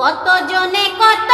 কত জনে কত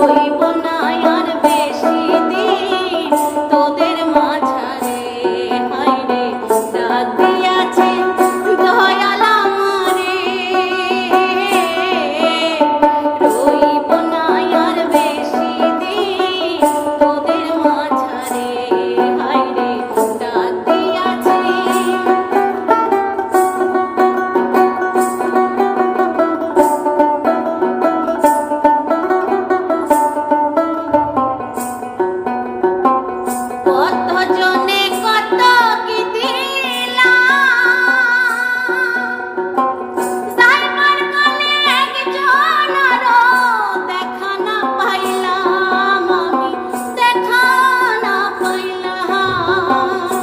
sleep. nós.